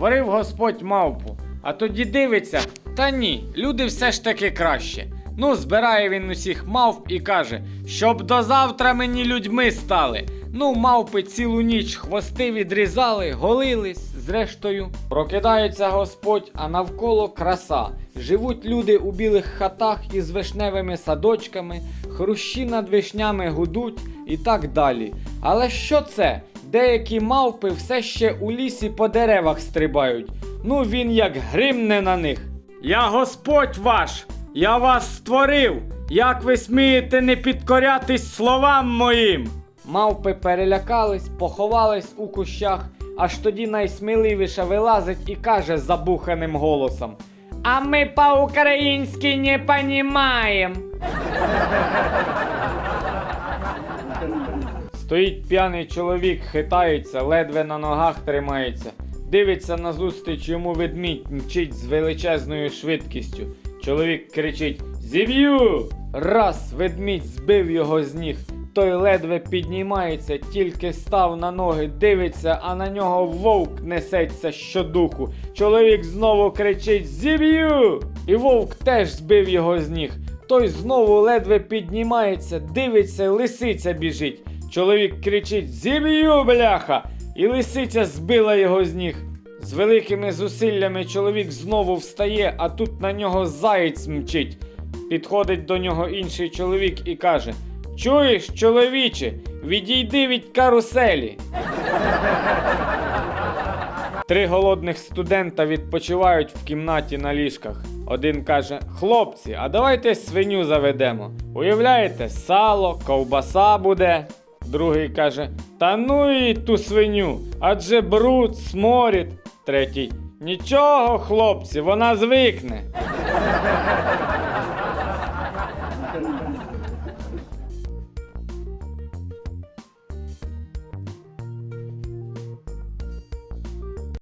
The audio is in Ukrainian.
Створив Господь мавпу, а тоді дивиться, та ні, люди все ж таки краще. Ну, збирає він усіх мавп і каже, щоб до завтра мені людьми стали. Ну, мавпи цілу ніч хвости відрізали, голились, зрештою. Прокидається Господь, а навколо краса. Живуть люди у білих хатах із вишневими садочками, хрущі над вишнями гудуть і так далі. Але що це? Деякі мавпи все ще у лісі по деревах стрибають. Ну він як гримне на них. Я Господь ваш! Я вас створив! Як ви смієте не підкорятись словам моїм? Мавпи перелякались, поховались у кущах, аж тоді найсміливіша вилазить і каже забуханим голосом: А ми по-українськи не понімаєм. Стоїть п'яний чоловік, хитається, ледве на ногах тримається. Дивиться назустріч йому ведмідь мчить з величезною швидкістю. Чоловік кричить: Зіб'ю! Раз ведмідь збив його з ніг. Той ледве піднімається, тільки став на ноги, дивиться, а на нього вовк несеться щодуху. Чоловік знову кричить: Зіб'ю! І вовк теж збив його з ніг. Той знову ледве піднімається, дивиться, лисиця біжить. Чоловік кричить: Зіб'ю, бляха! І лисиця збила його з ніг. З великими зусиллями чоловік знову встає, а тут на нього заєць мчить. Підходить до нього інший чоловік і каже: Чуєш, чоловіче, відійди від каруселі. Три голодних студента відпочивають в кімнаті на ліжках. Один каже: Хлопці, а давайте свиню заведемо. Уявляєте, сало, ковбаса буде. Другий каже: Та ну і ту свиню, адже бруд, сморід. Третій. Нічого, хлопці, вона звикне.